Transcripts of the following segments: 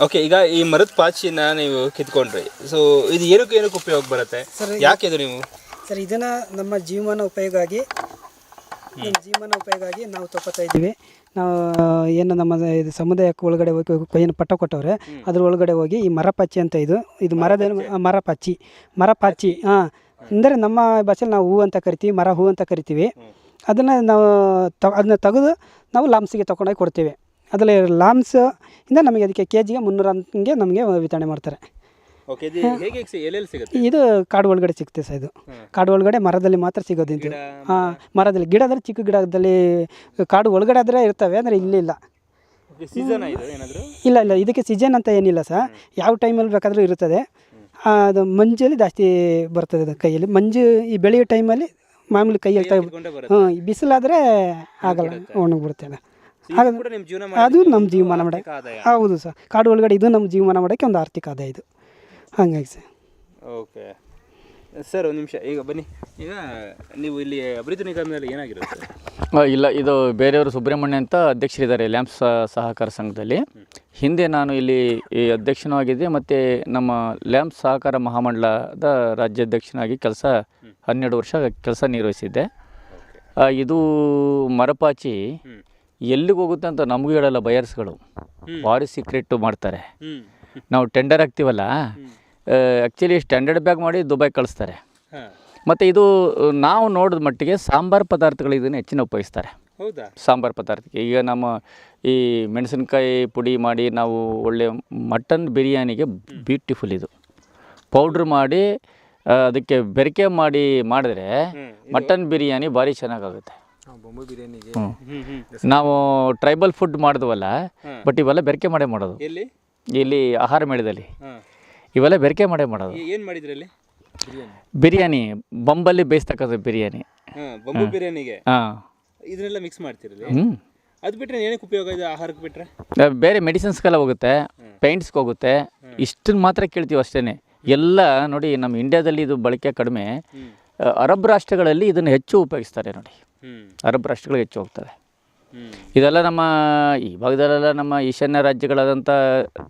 Okay ಈಗ ಈ ಮರದ ಪಾಚಿನ ನೀವು ಕಿತ್ಕೊಂಡ್ರಿ. ಸೊ ಇದು ಏನಕ್ಕೆ ಏನಕ್ಕೆ ಉಪಯೋಗ ಬರುತ್ತೆ? ಸರ್ ಯಾಕೆ ಇದು ನೀವು? ಸರ್ ಇದನ್ನ ನಮ್ಮ ಜೀವಮಾನ ಆಗಿ ನಮ್ಮ ಜೀವಮಾನ ಆಗಿ ನಾವು ತಗೋತಾ ಇದ್ದೀವಿ. ನಾವು ಏನು ನಮ್ಮ ಇದು ಸಮುದಾಯಕ್ಕೆ ಒಳಗಡೆ ಹೋಗಿ ಏನು ಪಟ್ಟ ಕೊಟ್ಟವ್ರೆ ಅದ್ರ ಒಳಗಡೆ ಹೋಗಿ ಈ ಮರ ಪಾಚಿ ಅಂತ ಇದು ಇದು ಮರದ ಮರ ಪಾಚಿ ಮರ ಪಾಚಿ ಹಾಂ. ಅಂದರೆ ನಮ್ಮ ಭಾಷೆಯಲ್ಲಿ ನಾವು ಹೂ ಅಂತ ಕರಿತೀವಿ ಮರ ಹೂ ಅಂತ ಕರಿತೀವಿ. ಅದನ್ನು ನಾವು ತ ಅದನ್ನ ತೆಗೆದು ನಾವು ಲಾಮ್ಸಿಗೆ ತೊಗೊಂಡೋಗಿ ಕೊಡ್ತೀವಿ. ಅದರಲ್ಲಿ ಲಾಮ್ಸ್ ಇಂದ ನಮಗೆ ಅದಕ್ಕೆ ಕೆ ಜಿಗೆ ಮುನ್ನೂರ ಹಂಗೆ ನಮಗೆ ವಿತರಣೆ ಮಾಡ್ತಾರೆ. ಓಕೆ ಇದು ಹೇಗೆ ಹೇಗೆ ಸಿ- ಎಲ್ಲೆಲ್ಲಿ ಸಿಗುತ್ತೆ? ಇದು ಕಾಡು ಒಳಗಡೆ ಸಿಗುತ್ತೆ ಸರ್ ಇದು. ಕಾಡು ಒಳಗಡೆ ಮರದಲ್ಲಿ ಮಾತ್ರ ಸಿಗೋದು ಇದು. ಹಾಂ ಮರದಲ್ಲಿ ಗಿಡದಲ್ಲಿ ಚಿಕ್ಕ ಗಿಡದಲ್ಲಿ ಕಾಡು ಒಳಗಡೆ ಆದರೆ ಇರ್ತವೆ ಅಂದರೆ ಇಲ್ಲಿಲ್ಲ ಸೀಸನ್ ಇದು ಏನಾದರೂ? ಇಲ್ಲ ಇಲ್ಲ ಇದಕ್ಕೆ ಸೀಸನ್ ಅಂತ ಏನಿಲ್ಲ ಸರ್. ಯಾವ ಟೈಮಲ್ಲಿ ಬೇಕಾದರೂ ಇರುತ್ತದೆ ಆ, ಅದು ಮಂಜಲ್ಲಿ ಜಾಸ್ತಿ ಬರ್ತದೆ ಅದು ಕೈಯಲ್ಲಿ. ಮಂಜು ಈ ಬೆಳೆಯೋ ಟೈಮಲ್ಲಿ ಮಾಮೂಲಿ ಕೈಯಲ್ಲಿ ತಗ ಹ್ಞೂ ಬಿಸಿಲಾದರೆ ಆಗಲ್ಲ ಒಣಗಿಬಿಡುತ್ತೆ ಅದು ಕೂಡ ನಿಮ್ಮ ಜೀವನ ಅದು ನಮ್ಮ ಜೀವಮಾನ ಮಾಡೋಕ್ಕೆ ಹೌದು ಸರ್. ಕಾಡು ಒಳಗಡೆ ಇದು ನಮ್ಮ ಜೀವಮಾನ ಮಾಡೋಕ್ಕೆ ಒಂದು ಆರ್ಥಿಕ ಆದಾಯ ಇದು. ಹಾಗಾಗಿ ಸರ್. ಓಕೆ. ಸರ್ ಒಂದು ನಿಮಿಷ. ಈಗ ಬನ್ನಿ. ಈಗ ನೀವು ಇಲ್ಲಿ ಅಭಿವೃದ್ಧಿ ನಿಗಮದಲ್ಲಿ ಏನಾಗಿರುತ್ತೆ ಇಲ್ಲ ಇದು ಬೇರೆಯವರು ಸುಬ್ರಹ್ಮಣ್ಯ ಅಂತ ಅಧ್ಯಕ್ಷರಿದ್ದಾರೆ ಲ್ಯಾಂಪ್ಸ್ ಸಹಕಾರ ಸಂಘದಲ್ಲಿ. ಹಿಂದೆ ನಾನು ಇಲ್ಲಿ ಈ ಅಧ್ಯಕ್ಷನೂ ಆಗಿದ್ದೆ ಮತ್ತು ನಮ್ಮ ಲ್ಯಾಂಪ್ ಸಹಕಾರ ಮಹಾಮಂಡಲದ ರಾಜ್ಯಾಧ್ಯಕ್ಷನಾಗಿ ಕೆಲಸ ಹನ್ನೆರಡು ವರ್ಷ ಕೆಲಸ ನಿರ್ವಹಿಸಿದ್ದೆ. ಇದು ಮರಪಾಚಿ ಎಲ್ಲಿಗೆ ಹೋಗುತ್ತೆ ಅಂತ ನಮಗೂ ಹೇಳಲ್ಲ ಬಯರ್ಸ್ಗಳು. ಭಾರಿ ಸೀಕ್ರೆಟ್ ಮಾಡ್ತಾರೆ. ನಾವು ಟೆಂಡರ್ ಹಾಕ್ತೀವಲ್ಲ ಆ್ಯಕ್ಚುಲಿ ಸ್ಟ್ಯಾಂಡರ್ಡ್ ಬ್ಯಾಗ್ ಮಾಡಿ ದುಬೈ ಕಳಿಸ್ತಾರೆ. ಮತ್ತು ಇದು ನಾವು ನೋಡಿದ ಮಟ್ಟಿಗೆ ಸಾಂಬಾರು ಪದಾರ್ಥಗಳು ಇದನ್ನು ಹೆಚ್ಚಿನ ಉಪಯೋಗಿಸ್ತಾರೆ. ಹೌದಾ? ಸಾಂಬಾರು ಪದಾರ್ಥಕ್ಕೆ. ಈಗ ನಮ್ಮ ಈ ಮೆಣಸಿನ್ಕಾಯಿ ಪುಡಿ ಮಾಡಿ ನಾವು ಒಳ್ಳೆ ಮಟನ್ ಬಿರಿಯಾನಿಗೆ ಬ್ಯೂಟಿಫುಲ್ ಇದು. ಪೌಡ್ರ್ ಮಾಡಿ ಅದಕ್ಕೆ ಬೆರಕೆ ಮಾಡಿ ಮಾಡಿದ್ರೆ ಮಟನ್ ಬಿರಿಯಾನಿ ಭಾರಿ ಚೆನ್ನಾಗಾಗುತ್ತೆ. ಬೊಂಬು ಬಿರಿಯಾನಿಗೆ ನಾವು ಟ್ರೈಬಲ್ ಫುಡ್ ಮಾಡಿದ್ವಲ್ಲ ಬಟ್ ಇವೆಲ್ಲ ಬೆರಕೆ ಮಾಡೇ ಮಾಡೋದು. ಎಲ್ಲಿ? ಇಲ್ಲಿ ಆಹಾರ ಮೇಳದಲ್ಲಿ. ಇವೆಲ್ಲ ಬೆರಕೆ ಮಾಡೇ ಮಾಡೋದು. ಏನು ಮಾಡಿದ್ರಲ್ಲಿ ಬಿರಿಯಾನಿ. ಬಂಬಲ್ಲಿ ಬೊಂಬಲ್ಲಿ ಬೇಯಿಸ್ತಕ್ಕಂಥ ಬಿರಿಯಾನಿ. ಬೊಂಬು ಬಿರಿಯಾನಿಗೆ? ಹಾಂ. ಇದನ್ನೆಲ್ಲ ಮಿಕ್ಸ್ ಅದು ಬಿಟ್ಟರೆ ಏನಕ್ಕೆ ಉಪಯೋಗ ಇದೆ ಆಹಾರಕ್ಕೆ ಬಿಟ್ಟರೆ ಬೇರೆ ಮೆಡಿಸಿನ್ಸ್ಗೆಲ್ಲ ಹೋಗುತ್ತೆ ಪೇಂಟ್ಸ್ಗೆ ಹೋಗುತ್ತೆ ಇಷ್ಟನ್ನು ಮಾತ್ರ ಕೇಳ್ತೀವಿ ಅಷ್ಟೇ ಎಲ್ಲ ನೋಡಿ ನಮ್ಮ ಇಂಡಿಯಾದಲ್ಲಿ ಇದು ಬಳಕೆ ಕಡಿಮೆ. ಅರಬ್ ರಾಷ್ಟ್ರಗಳಲ್ಲಿ ಇದನ್ನು ಹೆಚ್ಚು ಉಪಯೋಗಿಸ್ತಾರೆ ನೋಡಿ. ಅರಬ್ ರಾಷ್ಟ್ರಗಳಿಗೆ ಹೆಚ್ಚು ಹೋಗ್ತವೆ. ಹ್ಞೂ ಇದೆಲ್ಲ ನಮ್ಮ ಈ ಭಾಗದಲ್ಲೆಲ್ಲ ನಮ್ಮ ಈಶಾನ್ಯ ರಾಜ್ಯಗಳಾದಂಥ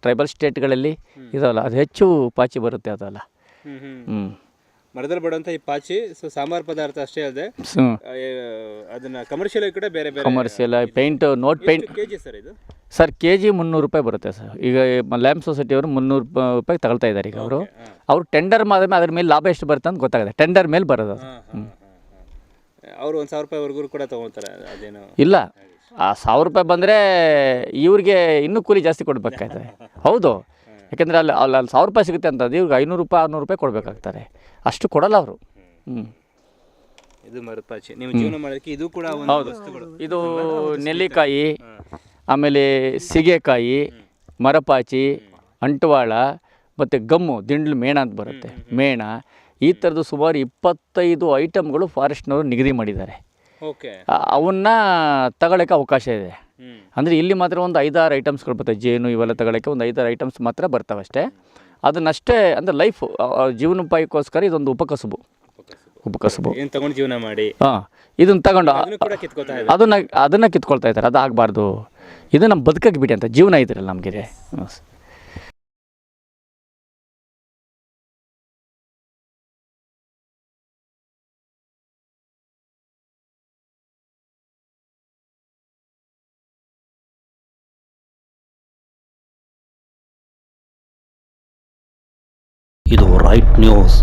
ಟ್ರೈಬಲ್ ಸ್ಟೇಟ್ಗಳಲ್ಲಿ ಇದಲ್ಲ ಅದು ಹೆಚ್ಚು ಪಾಚಿ ಬರುತ್ತೆ ಅದಲ್ಲ. ಹ್ಞೂ ಹ್ಞೂ ಹ್ಞೂ ಮರದಲ್ಲಿ ಬಡುವಂಥ ಈ ಪಾಚಿ ಸೊ ಸಾಂಬಾರು ಪದಾರ್ಥ ಅಷ್ಟೇ ಅಲ್ಲದೆ ಅದನ್ನ ಕಮರ್ಷಿಯಲ್ ಕೂಡ ಬೇರೆ ಬೇರೆ commercial paint note paint KG sir ಇದು? ಸರ್ ಕೆ ಜಿ ಮುನ್ನೂರು ರೂಪಾಯಿ ಬರುತ್ತೆ ಸರ್. ಈಗ ಲ್ಯಾಂಪ್ ಸೊಸೈಟಿಯವರು ಮುನ್ನೂರು ರೂಪಾಯಿ ತಗೊಳ್ತಾ ಇದ್ದಾರೆ ಈಗ ಅವರು. ಅವ್ರು ಟೆಂಡರ್ ಮಾಡಿದ್ಮೇಲೆ ಅದ್ರ ಮೇಲೆ ಲಾಭ ಎಷ್ಟು ಬರುತ್ತೆ ಅಂತ ಗೊತ್ತಾಗುತ್ತೆ ಟೆಂಡರ್ ಮೇಲೆ ಬರೋದು ಅದು. ಹಾಂ ಹಾಂ. ಅವರು ಒಂದು ಸಾವಿರ ರೂಪಾಯಿವರೆಗೂ ಕೂಡ ತಗೋತಾರೆ ಅದೇನು. ಇಲ್ಲ ಆ ಸಾವಿರ ರೂಪಾಯಿ ಬಂದರೆ ಇವ್ರಿಗೆ ಇನ್ನೂ ಕೂಲಿ ಜಾಸ್ತಿ ಕೊಡಬೇಕಾಯ್ತದೆ ಹೌದು. ಯಾಕೆಂದರೆ ಅಲ್ಲಿ ಅಲ್ಲಿ ಅಲ್ಲಿ ಸಾವಿರ ರೂಪಾಯಿ ಸಿಗುತ್ತೆ ಅಂತ ಇವ್ರಿಗೆ ಐನೂರು ರೂಪಾಯಿ ಆರುನೂರು ರೂಪಾಯಿ ಕೊಡಬೇಕಾಗ್ತಾರೆ. ಅಷ್ಟು ಕೊಡಲ್ಲ ಅವರು. ಹ್ಞೂ ಇದು ನೀವು ಜೀವನ ಕೂಡ ವಸ್ತುಗಳು. ಇದು ನೆಲ್ಲಿಕಾಯಿ ಆಮೇಲೆ ಸೀಗೆಕಾಯಿ ಮರಪಾಚಿ ಅಂಟವಾಳ ಮತ್ತು ಗಮ್ಮು ದಿಂಡ್ಲು ಮೇಣ ಅಂತ ಬರುತ್ತೆ. ಮೇಣ ಈ ಥರದ್ದು ಸುಮಾರು ಇಪ್ಪತ್ತೈದು ಐಟಮ್ಗಳು ಫಾರೆಸ್ಟ್ನವರು ನಿಗದಿ ಮಾಡಿದ್ದಾರೆ. ಓಕೆ. ಅವನ್ನ ತಗೊಳ್ಳೋಕ್ಕೆ ಅವಕಾಶ ಇದೆ. ಅಂದರೆ ಇಲ್ಲಿ ಮಾತ್ರ ಒಂದು ಐದಾರು ಐಟಮ್ಸ್ಗಳು ಬರ್ತವೆ ಜೇನು ಇವೆಲ್ಲ ತಗೊಳ್ಳೋಕ್ಕೆ ಒಂದು ಐದಾರು ಐಟಮ್ಸ್ ಮಾತ್ರ ಬರ್ತವೆ ಅಷ್ಟೇ. ಅದನ್ನಷ್ಟೇ ಅಂದರೆ ಲೈಫ್ ಜೀವನೋಪಾಯಕ್ಕೋಸ್ಕರ ಇದೊಂದು ಉಪಕಸುಬು. ಉಪಕಸುಬು. ಏನು ತಗೊಂಡು ಜೀವನ ಮಾಡಿ? ಹಾಂ ಇದನ್ನು ತಗೊಂಡು ಅದನ್ನು ಅದನ್ನು ಅದನ್ನು ಕಿತ್ಕೊಳ್ತಾ ಇದ್ದಾರೆ ಅದು ಆಗಬಾರ್ದು ಇದು ನಮ್ಮ ಬದುಕಕ್ಕೆ ಬಿಡಿ ಅಂತ ಜೀವನ ಇದ್ರಲ್ಲ ನಮಗಿದೆ. ಇದು ರೈಟ್ ನ್ಯೂಸ್